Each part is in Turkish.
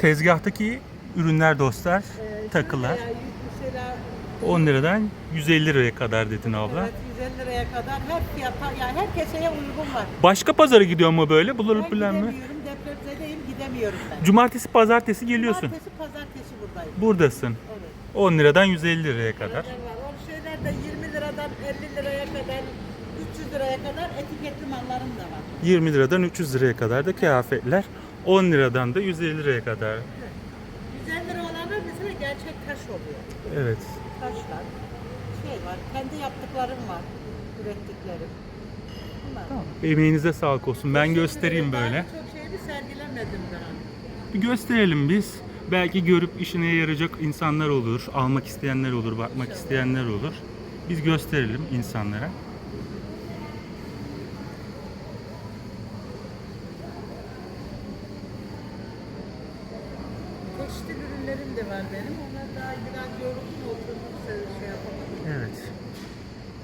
Tezgahtaki ürünler dostlar, Ee, takılar. şöyle, Mesela 10 liradan 150 liraya kadar dedin abla. evet, 150 liraya kadar her fiyata yani her keseye uygun var. Başka pazara gidiyor mu böyle? Bulur bilen mi? gidemiyorum, depremzedeyim gidemiyorum ben. Cumartesi, pazartesi geliyorsun. Cumartesi, pazartesi buradayım. Buradasın. Evet. 10 liradan 150 liraya kadar. Var? O şeyler de 20 liradan 50 liraya kadar 300 liraya kadar etiketli mallarım da var. 20 liradan 300 liraya kadar da kıyafetler. 10 liradan da 150 liraya kadar. 150 lira olanlar mesela gerçek taş oluyor. Evet. Taşlar. Şey var, kendi yaptıklarım var. Ürettiklerim. Bunlar. Emeğinize sağlık olsun. Ben göstereyim böyle. Çok şeyini sergilemedim daha. Bir gösterelim biz. Belki görüp işine yarayacak insanlar olur, almak isteyenler olur, bakmak isteyenler olur. Biz gösterelim insanlara. Tekstil ürünlerim de var benim. Onlar daha biraz yoruldum oturdum şey yapamadım. Evet.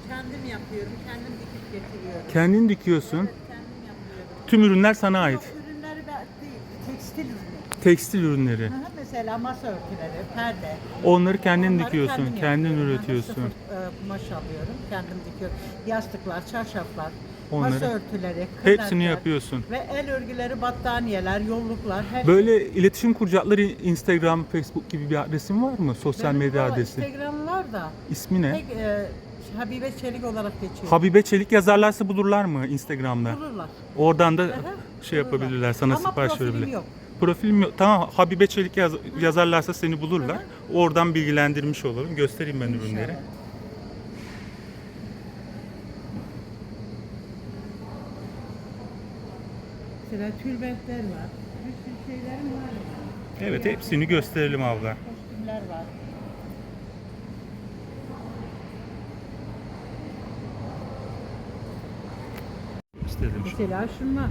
Kendim yapıyorum, kendim dikip getiriyorum. Kendin dikiyorsun. Kendim yapıyorum. Tüm ürünler sana ait. Ürünleri ben değil, tekstil ürünü. Tekstil ürünleri. Aha, Mesela masa örtüleri, perde. Onları kendin Onları dikiyorsun, kendim kendin yapıyorum. Aha, üretiyorsun. Sıfır e, kumaş alıyorum, kendim dikiyorum. Yastıklar, çarşaflar, Onları- masa örtüleri, Hepsini kırlentler yapıyorsun. Ve el örgüleri, battaniyeler, yolluklar, her şey. Böyle iletişim kuracakları Instagram, Facebook gibi bir adresin var mı? Sosyal Benim medya adresi. Instagram var da İsmi ne? tek e, Habibe Çelik olarak geçiyor. Habibe Çelik yazarlarsa bulurlar mı Instagram'da? Bulurlar. Oradan da şey bulurlar. yapabilirler, sana Ama sipariş profilim verebilirler. yok. Profilim yok. Tamam Habibe Çelik yaz- yazarlarsa seni bulurlar. Oradan bilgilendirmiş olalım. Göstereyim ben ürünleri. İnşallah. Mesela tülbentler var. Bir sürü şeylerim var. yani. Evet hepsini gösterelim abla. Kostümler var. İstedim. Mesela şunlar.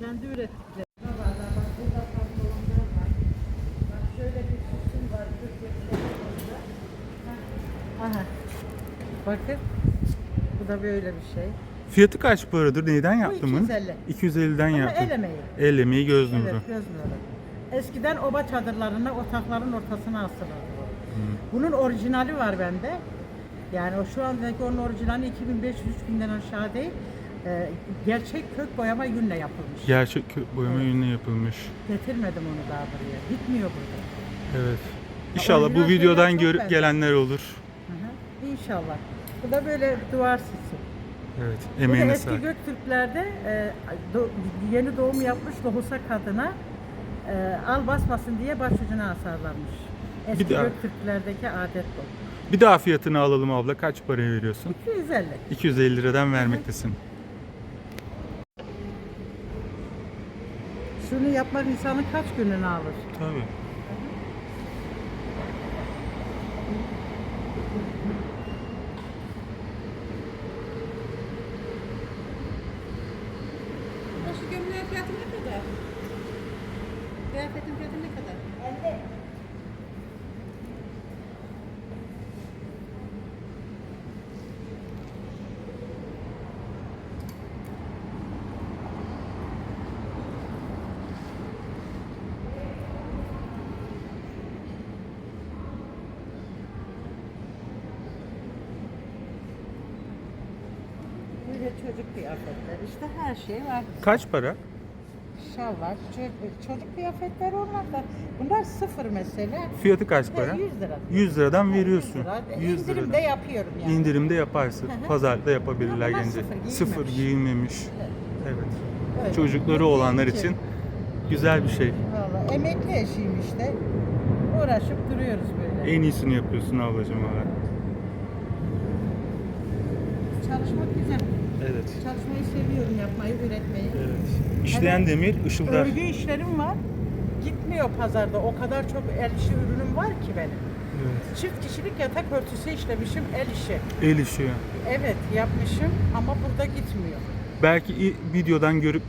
Kendi ürettikleri. Aha. Bakın. Bu da böyle bir şey. Fiyatı kaç paradır? Neyden yaptın bunu? 250. 250'den Ama yaptım. el emeği. El emeği göz nuru. Evet göz nuru. Eskiden oba çadırlarına otakların ortasına asılırdı. bu. Bunun orijinali var bende. Yani o şu andaki onun orijinali 2500-3000'den aşağı değil. Ee, gerçek kök boyama yünle yapılmış. Gerçek kök boyama ürünü yapılmış. Getirmedim onu daha buraya. Bitmiyor burada. Evet. İnşallah bu videodan görüp bende. gelenler olur. Hı hı. İnşallah. Bu da böyle duvar sisi. Evet. Emeğine eski sağlık. Göktürklerde e, do- yeni doğum yapmış lohusa kadına e, al basmasın diye başucuna asarlanmış. Eski Bir daha- Göktürklerdeki adet bu. Bir daha fiyatını alalım abla. Kaç paraya veriyorsun? 250. 250 liradan vermektesin. Şunu yapmak insanın kaç gününü alır? Tabii. Şu gömleğin fiyatı ne kadar? Kıyafetin fiyatı ne kadar? 50. işte her şey var. Kaç para? Şal var. Çocuk, çocuk kıyafetleri onlar da. Bunlar sıfır mesela. Fiyatı kaç para? 100 lira. 100 liradan 100 veriyorsun. lira. 100 İndirim de liradan. yapıyorum yani. İndirimde yaparsın. Pazarda yapabilirler Ama gelince. sıfır Sıfır giyilmemiş. giyilmemiş. Evet. Evet. Çocukları olanlar için güzel bir şey. Vallahi emekli eşiyim işte. Uğraşıp duruyoruz böyle. En iyisini yapıyorsun ablacığım valla. Çalışmak güzel. Evet. Çalışmayı seviyorum, yapmayı, üretmeyi. Evet. İşleyen demir ışıldar. Örgü işlerim var. Gitmiyor pazarda. O kadar çok el işi ürünüm var ki benim. Evet. Çift kişilik yatak örtüsü işlemişim el işi. El işi. Evet yapmışım ama burada gitmiyor. Belki i- videodan görüp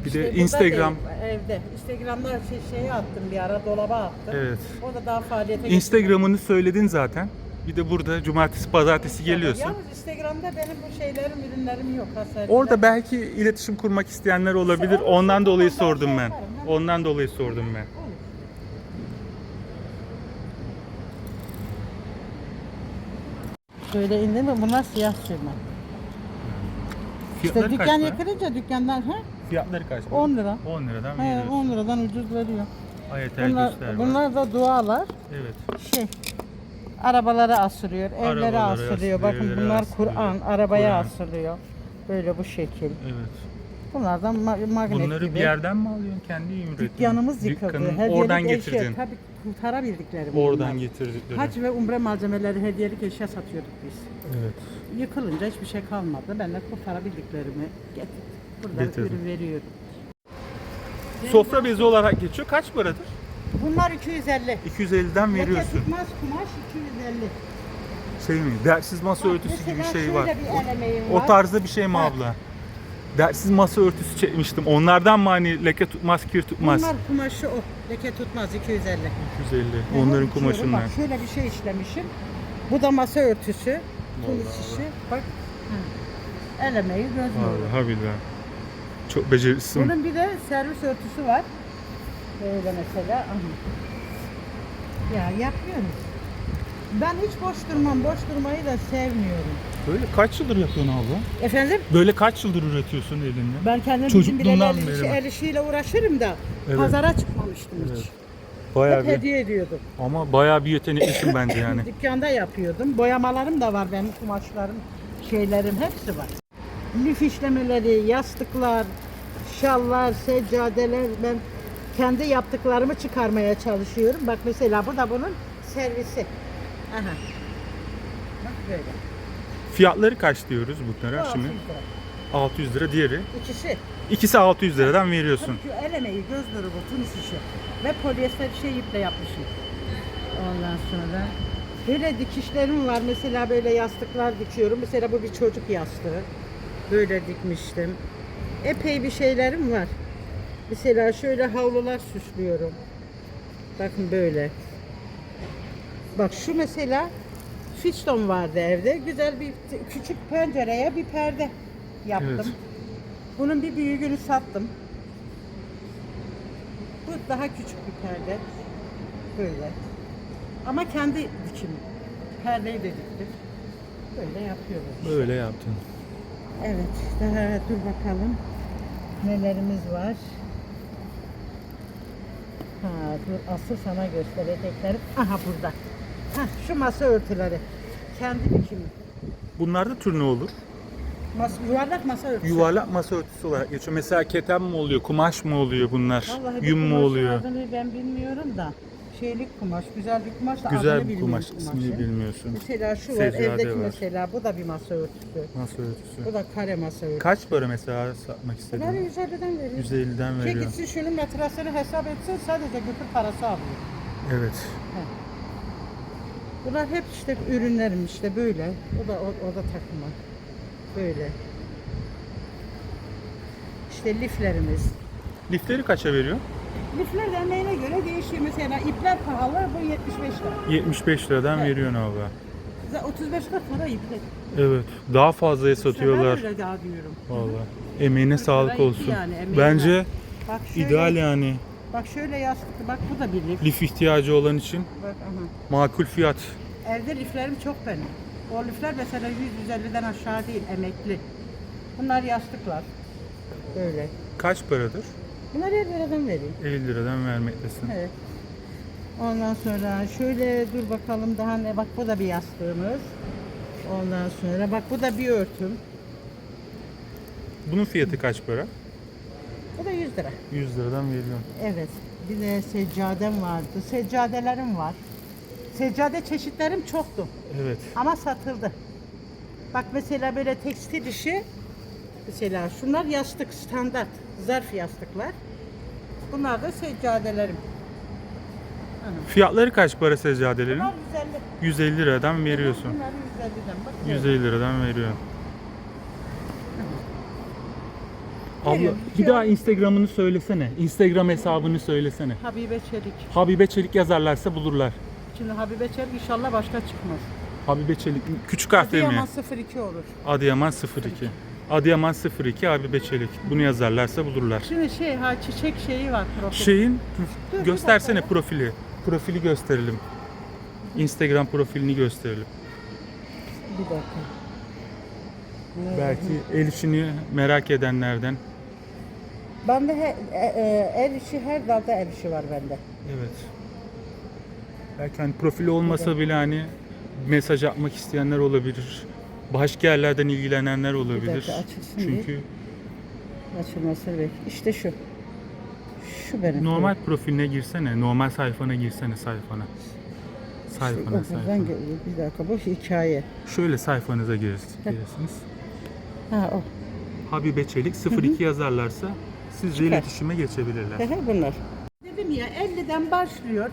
bir İşte de burada Instagram. değil, evde. Instagram'da şey, şeye attım bir ara dolaba attım. Evet. O da daha faaliyete geçmedi. Instagram'ını söyledin zaten. Bir de burada cumartesi pazartesi geliyorsun. Yalnız Instagram'da benim bu şeylerim, ürünlerim yok. Hasar Orada belki iletişim kurmak isteyenler olabilir. Olur, Ondan dolayı Ben sordum şey ben. yaparım, ha. Ondan dolayı sordum ben. Şöyle indi mi bunlar siyah sürme. İşte Fiyatları dükkan para? yakınınca dükkandan ha Fiyatları kaç para? 10 lira. 10 liradan He, veriyorsun. 10 liradan ucuz veriyor. Ayetel Bunlar, göster var. bunlar da dualar. Evet. Şey arabalara asılıyor, evlere Arabalara asılıyor. asılıyor, Bakın evlere bunlar asılıyor. Kur'an, arabaya Kur'an. asılıyor. Böyle bu şekil. Evet. Bunlardan ma- magnet Bunları gibi. bir yerden mi alıyorsun? Kendi mi üretiyorsun? Dükkanımız yıkıldı. Dükkanın Hediyelik oradan eşya, getirdin. Tabii kurtarabildiklerim. Oradan bunlar. getirdikleri. Hac ve umre malzemeleri hediyelik eşya satıyorduk biz. Evet. Yıkılınca hiçbir şey kalmadı. Ben de kurtarabildiklerimi getirdim. Burada Getirdin. ürün veriyorum. Sofra bezi olarak geçiyor. Kaç paradır? Bunlar 250. 250'den Leke veriyorsun. tutmaz kumaş 250. Şey mi? Dersiz masa Bak, örtüsü gibi bir şey var. bir O var. tarzda bir şey mi Ha. abla? Dersiz masa örtüsü çekmiştim. Onlardan mı hani leke tutmaz, kir tutmaz? Bunlar kumaşı o. Leke tutmaz 250. 250. Hı hı, Onların kumaşından. Bak şöyle bir şey işlemişim. Bu da masa örtüsü. Tunis işi. Bak. Hı. El emeği göz nuru. Çok becerisin. Bunun bir de servis örtüsü var. Böyle mesela. Aha. Ya yapıyoruz. Ben hiç boş durmam. Boş durmayı da sevmiyorum. Böyle kaç yıldır yapıyorsun abla? Efendim? Böyle kaç yıldır üretiyorsun elinde? Ben kendim bizim bile el, işi, el işiyle uğraşırım da Evet. pazara çıkmamıştım hiç. Evet. Bayağı Hep bir hediye ediyordum. ama bayağı bir yeteneklisin bence yani. Dükkanda yapıyordum. Boyamalarım da var benim kumaşlarım, şeylerim hepsi var. Lif işlemeleri, yastıklar, şallar, seccadeler ben kendi yaptıklarımı çıkarmaya çalışıyorum. Bak mesela bu da bunun servisi. Aha. Bak böyle. Fiyatları kaç diyoruz bunlara Bu şimdi? 600 lira. 600 lira diğeri. İkisi. İkisi 600 liradan veriyorsun. Ki el emeği, göz nuru bu, Tunis işi. Ve polyester şey iple yapmışım. Ondan sonra böyle dikişlerim var. Mesela böyle yastıklar dikiyorum. Mesela bu bir çocuk yastığı. Böyle dikmiştim. Epey bir şeylerim var. Mesela şöyle havlular süslüyorum. Bakın böyle. Bak şu mesela Fitchton vardı evde. Güzel bir küçük pencereye bir perde yaptım. Evet. Bunun bir büyüğünü sattım. Bu daha küçük bir perde. Böyle. Ama kendi dikimi. Perdeyi de diktim. Böyle yapıyoruz. Böyle yaptın. Evet. Daha dur bakalım. Nelerimiz var. Ha, dur asıl sana göstereceklerim. Aha burada. Ha, şu masa örtüleri. Kendi dikimi. Bunlarda tür ne olur? Mas yuvarlak masa örtüsü. Yuvarlak masa örtüsü olarak geçiyor. Mesela keten mi oluyor, kumaş mı oluyor bunlar? Vallahi Yün mü kumaşın oluyor? Adını ben bilmiyorum da. Şeylik kumaş, güzel bir kumaş da Güzel adını bir bilmiyorum kumaş, kumaşın. ismini bilmiyorsun. Mesela şu var, Seccade evdeki var. mesela bu da bir masa örtüsü. Masa örtüsü. Bu da kare masa örtüsü. Kaç para mesela satmak Bunları istedin? 150'den veriyor. 150'den Şey veriyor. gitsin şunun metresini hesap etsin sadece götür parası alıyor. Evet. Bunlar hep işte ürünlerim işte böyle. O da o, o da takımı. Böyle. İşte liflerimiz. Lifleri kaça veriyor? Lifler de emeğine göre değişiyor. Mesela ipler pahalı bu 75 lira. 75 liradan Evet. veriyorsun abla. Zaten 35 lira para ipler. Evet. Daha fazlaya satıyorlar. öyle daha diyorum. Vallahi. Emeğine sağlık olsun. yani, emeğine. Bence Bak şöyle, ideal yani. Bak şöyle yastık. Bak bu da bir lif. Lif ihtiyacı olan için Bak aha. makul fiyat. Evde liflerim çok benim. O lifler mesela 100-150'den aşağı değil emekli. Bunlar yastıklar. Böyle. Kaç paradır? Bunlar 50 liradan vereyim. 50 liradan vermektesin. Evet. Ondan sonra şöyle dur bakalım daha ne bak bu da bir yastığımız. Ondan sonra bak bu da bir örtüm. Bunun fiyatı kaç para? Bu da 100 lira. 100 liradan veriyorum. Evet. Bir de seccadem vardı. Seccadelerim var. Seccade çeşitlerim çoktu. Evet. Ama satıldı. Bak mesela böyle tekstil işi mesela şunlar yastık standart zarf yastıklar. Bunlar da seccadelerim. Fiyatları kaç para seccadelerin? Bunlar 150. 150 liradan veriyorsun. Bunlar 150'den bak. böyle. 150 liradan veriyor. Abla Veriyorum. bir daha Instagram'ını söylesene. Instagram hesabını söylesene. Habibe Çelik. Habibe Çelik yazarlarsa bulurlar. Şimdi Habibe Çelik inşallah başka çıkmaz. Habibe Çelik. Küçük harfle mi? Adıyaman 02 olur. Adıyaman 02. Adıyaman 02 Habibe Çelik. Bunu yazarlarsa bulurlar. Şimdi şey ha çiçek şeyi var profil. Şeyin Dur, göstersene profili. Profili gösterelim. Instagram profilini gösterelim. Bir dakika. Belki el işini merak edenlerden. Bende he, e, e, el işi her dalda el işi var bende. Evet. Belki hani profili olmasa bile hani mesaj atmak isteyenler olabilir. Başka yerlerden ilgilenenler olabilir. dakika, açılsın Çünkü Açılması bek. İşte şu. Şu benim. normal profiline girsene, normal sayfana girsene sayfana. İşte Sayfana buradan sayfana. Bir dakika bu hikaye. Şöyle sayfanıza girirsiniz. Ha o. Habibe Çelik 02 yazarlarsa sizle iletişime geçebilirler. He he bunlar. Dedim ya 50'den başlıyor.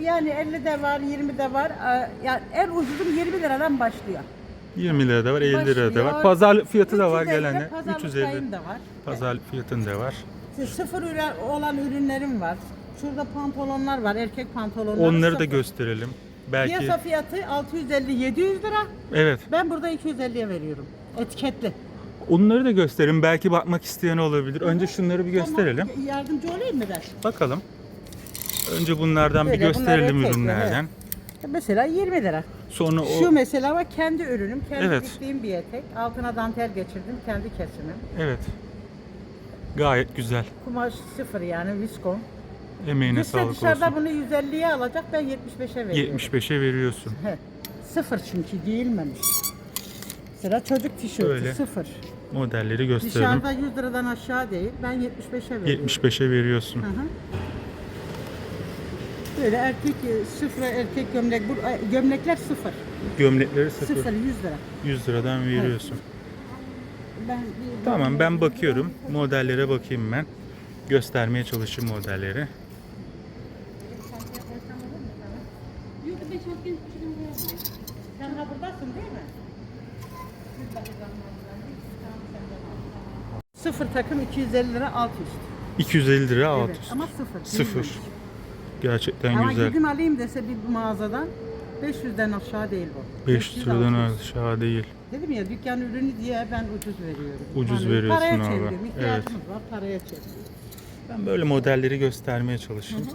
Yani 50'de var, 20'de var. Aa, Yani en ucuzum 20 liradan başlıyor. 20 lira da var, 50 lira da var. Başlıyor. Pazar fiyatı da var 350 gelene. pazarlık 350. payım da var. Pazar fiyatında var. İşte sıfır ürün olan ürünlerim var. Şurada pantolonlar var, erkek pantolonları. Onları da sıfır. gösterelim. Belki Piyasa fiyatı 650-700 lira. evet. Ben burada 250'ye veriyorum. Etiketli. Onları da gösterin. Belki bakmak isteyen olabilir. Önce şunları bir gösterelim. Tamam, yardımcı olayım mı ben? Bakalım. Önce bunlardan bir Böyle, bunlar gösterelim erkek, ürünlerden. Mesela 20 lira. Sonra o Şu mesela var kendi ürünüm, kendi Evet. diktiğim bir etek. Altına dantel geçirdim, kendi kesimim. evet. Gayet güzel. Kumaş sıfır yani viskon. Emeğine Gitse sağlık dışarıda olsun. bunu 150'ye alacak ben 75'e veriyorum. 75'e veriyorsun. He. Sıfır çünkü giyilmemiş. Sıra çocuk tişörtü Öyle. sıfır. Modelleri gösterelim. Dışarıda 100 liradan aşağı değil. Ben 75'e veriyorum. 75'e veriyorsun. Hı hı. Böyle erkek e, sıfır erkek gömlek bu e, gömlekler sıfır. Gömlekleri sıfır. Sıfır 100 lira. 100 liradan veriyorsun. Ben bir- Tamam ben bakıyorum. Modellere bakayım ben. Göstermeye çalışayım modelleri. Yok ben çok genç bir yok. Sen ha buradasın değil mi? Sıfır takım 250 lira alt üst. 250 lira alt Evet, üst. ama sıfır. Sıfır. Gerçekten Ama güzel. gidin alayım dese bir mağazadan 500'den aşağı değil bu. 500 liradan 600. aşağı değil. Dedim ya dükkan ürünü diye ben ucuz veriyorum. Ucuz veriyorsun paraya abi. çeviriyorum. İhtiyacımız var paraya çeviriyorum. Ben böyle modelleri göstermeye çalışayım.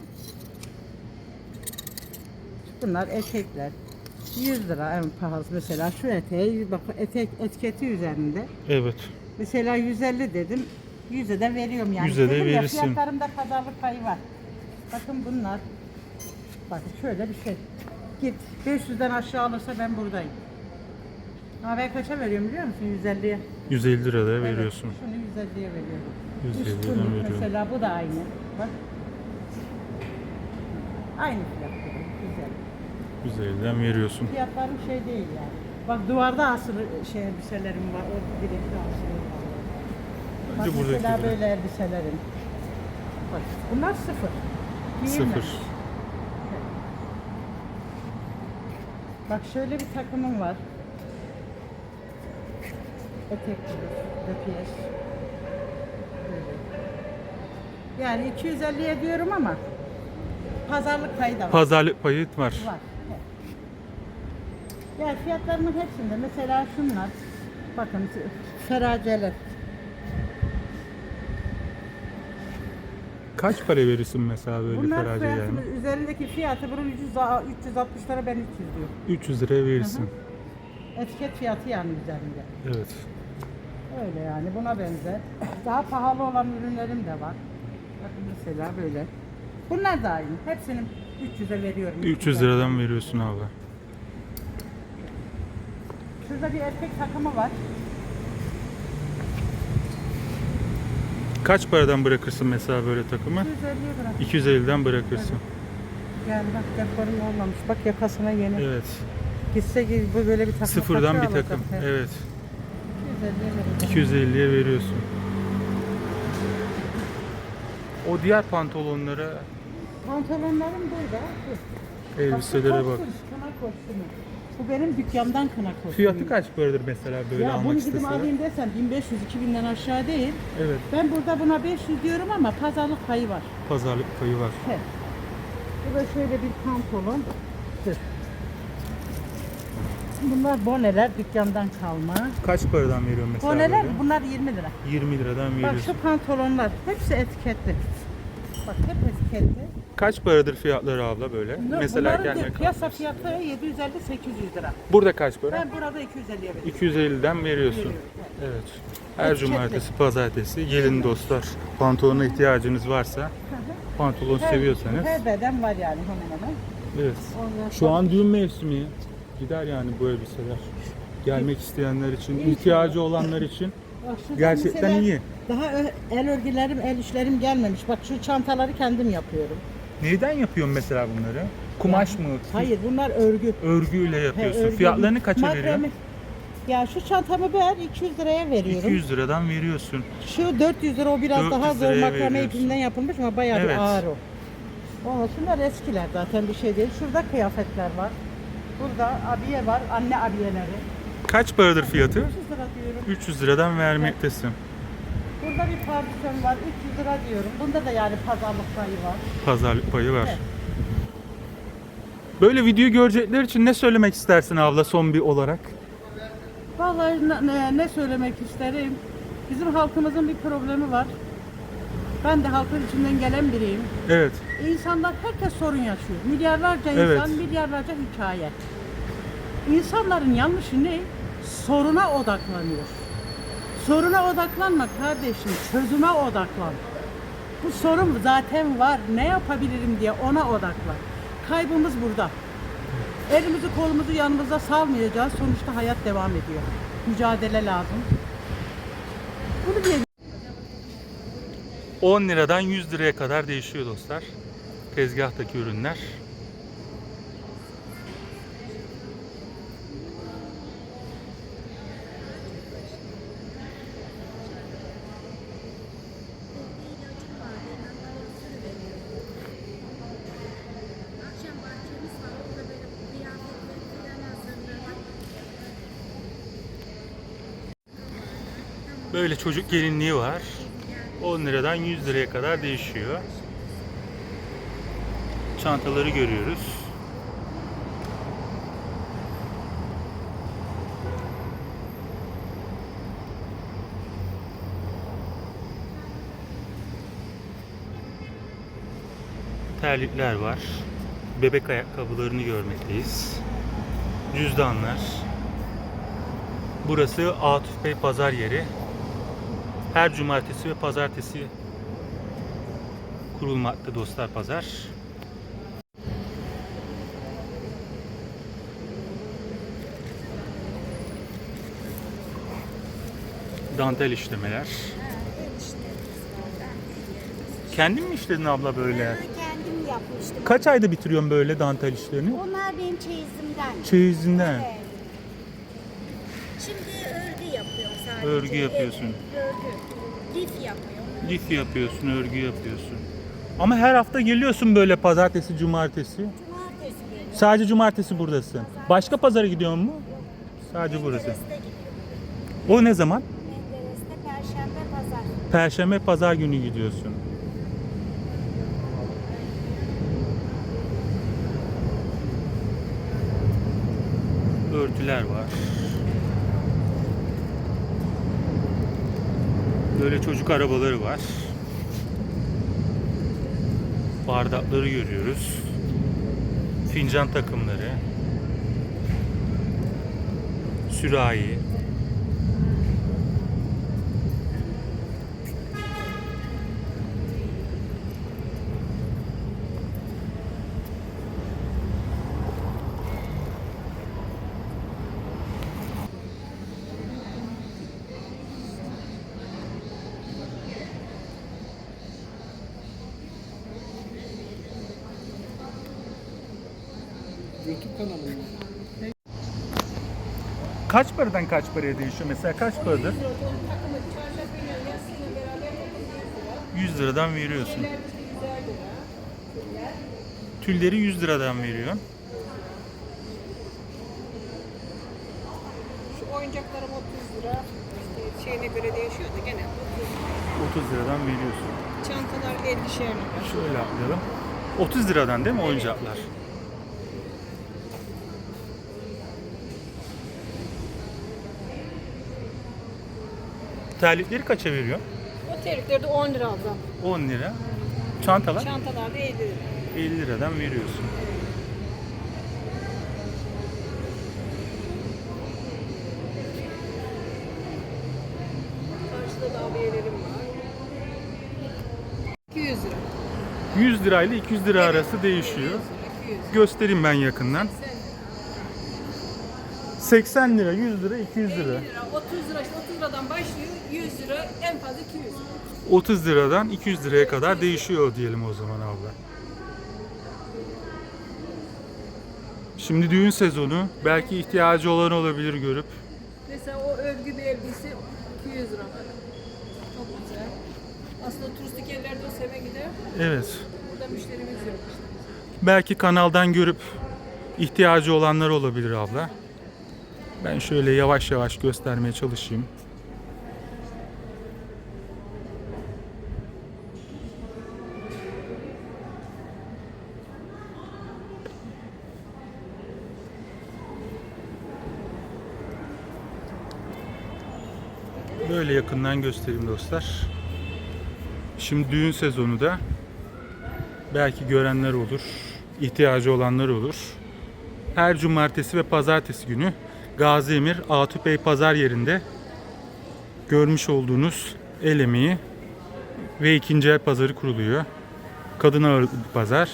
Bunlar etekler. 100 lira en pahalısı mesela şu eteği bak etek etiketi üzerinde. Evet. Mesela 150 dedim. 100'e de veriyorum yani. 100'e de Dedim ya, verirsin. Fiyatlarımda pazarlık payı var. Bakın bunlar. Bakın şöyle bir şey. Git 500'den aşağı alırsa ben buradayım. Ama ben kaça veriyorum biliyor musun? 150'ye. 150 liraya Evet, veriyorsun. Şunu 150'ye veriyorum. 150'den Üstünlük veriyorum. mesela bu da aynı. Bak. Aynı fiyat. Güzel. 150'den veriyorsun. Fiyatlarım şey değil yani. Bak duvarda asılı şey elbiselerim var. O direkte asılı var. Bak mesela böyle elbiselerim. Bak bunlar sıfır. Sıfır. Bak şöyle bir takımım var. Etek. Böyle. Yani 250'ye diyorum ama pazarlık payı da var. Pazarlık payı var. Var. evet. Yani fiyatlarımın hepsinde mesela şunlar. Bakın feraceler. Kaç para verirsin mesela böyle Bunlar ferace yani? üzerindeki fiyatı bunun 300, 360 lira ben 300 diyor. 300 liraya verirsin. Etiket fiyatı yani üzerinde. Evet. Öyle yani buna benzer. Daha pahalı olan ürünlerim de var. Bakın mesela böyle. Bunlar da aynı. Hepsinin 300'e veriyorum. 300 liradan veriyorsun abi. Şurada bir erkek takımı var. Kaç paradan bırakırsın mesela böyle takımı? 250'ye bırak. 250'den bırakırsın. Yani bak dekorum olmamış. Bak yakasına yeni. Evet. Gitse bu böyle bir takım. Sıfırdan bir takım. Evet. 250'ye vereceğim. 250'ye veriyorsun. O diğer pantolonlara, Pantolonlarım burada. Elbiselere Bak, bu bak. Bu benim dükkandan kına kostümü. Fiyatı kaç paradır mesela böyle Ya almak bunu gidip isteseler? alayım desem 1500-2000'den aşağı değil. Evet. Ben burada buna 500 diyorum ama pazarlık payı var. Pazarlık payı var. He. Bu da şöyle bir pantolon. Dur. Bunlar boneler dükkandan kalma. Kaç paradan veriyorsun mesela Boneler böyle? bunlar 20 lira. 20 liradan Bak veriyorsun. şu pantolonlar hepsi etiketli. Bak hep etiketli. Kaç paradır fiyatları abla böyle? Bunlar- mesela bunların gelmek piyasa fiyatı 750-800 lira. Burada kaç para? Ben burada 250'ye veriyorum. 250'den veriyorsun. Veriyorum, Evet. Her cumartesi, pazartesi gelin dostlar. Pantolona ihtiyacınız varsa, pantolon Her- seviyorsanız. Her beden var yani hemen hemen. Evet. Ondan Şu sonra- an düğün mevsimi. Gider yani bu elbiseler. Gelmek isteyenler için, ihtiyacı olanlar için Bak şurada gerçekten mesela iyi. Daha ö- el örgülerim, el işlerim gelmemiş. Bak şu çantaları kendim yapıyorum. Neyden yapıyorsun mesela bunları? Kumaş mı? Hayır bunlar örgü. Örgüyle He, yapıyorsun. örgü. Fiyatlarını kaça Makrame- veriyorsun? Ya şu çantamı ben 200 liraya veriyorum. 200 liradan veriyorsun. Şu 400 lira o biraz 400 daha zor liraya makrame veriyorsun. ipinden yapılmış ama bayağı Evet. bir ağır o. Ama şunlar eskiler zaten bir şey değil. Şurada kıyafetler var. Burada abiye var, anne abiyeleri. Kaç paradır fiyatı? 300 lira diyorum. 300 liradan vermektesin. Burada bir pardüsön var, 300 lira diyorum. Bunda da yani pazarlık payı var. Pazarlık payı var. Evet. Böyle videoyu görecekler için ne söylemek istersin abla son bir olarak? Vallahi ne, ne, söylemek isterim? Bizim halkımızın bir problemi var. Ben de halkın içinden gelen biriyim. Evet. İnsanlar herkes sorun yaşıyor. Milyarlarca Evet. insan, milyarlarca hikaye. İnsanların yanlışı ne? Soruna odaklanıyor. Soruna odaklanma kardeşim, çözüme odaklan. Bu sorun zaten var, ne yapabilirim diye ona odaklan. Kaybımız burada. Elimizi kolumuzu yanımızda salmayacağız. Sonuçta hayat devam ediyor. Mücadele lazım. Bunu diye 10 liradan 100 liraya kadar değişiyor dostlar. Tezgahtaki ürünler. Akşam bahçemiz var. Orada böyle kıyafetleri falan hazırladık. Böyle çocuk gelinliği var. 10 liradan 100 liraya kadar değişiyor. Çantaları görüyoruz. Terlikler var. Bebek ayakkabılarını görmekteyiz. Cüzdanlar. Burası Atıf Bey pazar yeri. Her cumartesi ve pazartesi kurulmakta dostlar pazar. Dantel işlemeler. Kendin mi işledin abla böyle? Ben kendim yapmıştım. Kaç ayda bitiriyorsun böyle dantel işlerini? Onlar benim çeyizimden. Çeyizinden. Evet. Şimdi örgü yapıyorum sadece. Örgü yapıyorsun. Örgü. Lif yapıyorum. Lif yapıyorsun, örgü yapıyorsun. Ama her hafta geliyorsun böyle pazartesi, cumartesi. Cumartesi geliyorum. Sadece cumartesi buradasın. Başka pazara gidiyor mu? Sadece burası. Menderes'te. O ne zaman? Menderes'te Perşembe Pazar. Perşembe, pazar günü gidiyorsun. Örtüler var. Böyle çocuk arabaları var. Bardakları görüyoruz. Fincan takımları. Sürahi. Kaç paradan kaç paraya değişiyor? Mesela kaç paradır? 100 liradan veriyorsun. Tülleri 100 liradan veriyor. Şu oyuncaklarım 30 lira. İşte şeyine göre değişiyor da gene 30 liradan veriyorsun. çantalar 50'şer lira. Şöyle atlayalım. 30 liradan değil mi oyuncaklar? Terlikleri kaça veriyor? O terlikleri de 10 lira ablam. 10 lira. Çantalar Çantalar da 50 lira. 50 liradan veriyorsun. Karşıda da abiyelerim var. 200 lira. 100 lirayla 200 lira arası değişiyor. 200. Göstereyim ben yakından. 80 lira, 100 lira, 200 lira. 50 lira, 30 lira, işte 30 liradan başlıyor. 100 lira, en fazla 200 lira. 30 liradan 200 liraya kadar değişiyor diyelim o zaman abla. Şimdi düğün sezonu. Belki ihtiyacı olan olabilir görüp. Mesela o örgü bir elbise 200 lira. Çok güzel. Aslında turistik yerlerde o seve gider. Evet. Burada müşterimiz yok işte. Belki kanaldan görüp ihtiyacı olanlar olabilir abla. Ben şöyle yavaş yavaş göstermeye çalışayım. Böyle yakından göstereyim dostlar. Şimdi düğün sezonu da belki görenler olur, ihtiyacı olanlar olur. Her cumartesi ve pazartesi günü Gazi Emir Atupey Pazar yerinde görmüş olduğunuz el emeği ve ikinci el pazarı kuruluyor. Kadın ağırlıklı pazar.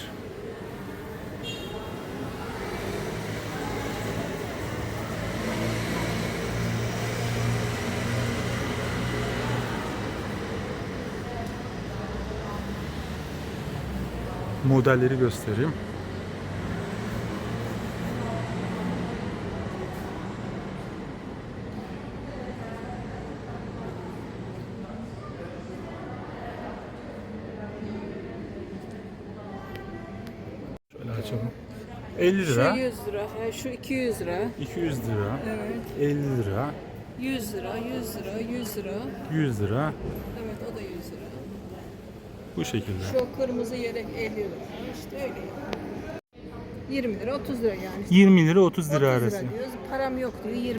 Modelleri göstereyim. 50 lira, Şu 100 lira, şu 200 lira. 200 lira, Evet. 50 lira, 100 lira, 100 lira, 100 lira. 100 lira. Evet o da 100 lira. Bu şekilde. Şu kırmızı yelek 50 lira. İşte öyle. 20 lira, 30 lira yani. 20 lira 30 30 lira arası. diyoruz. Param yok diyor. 20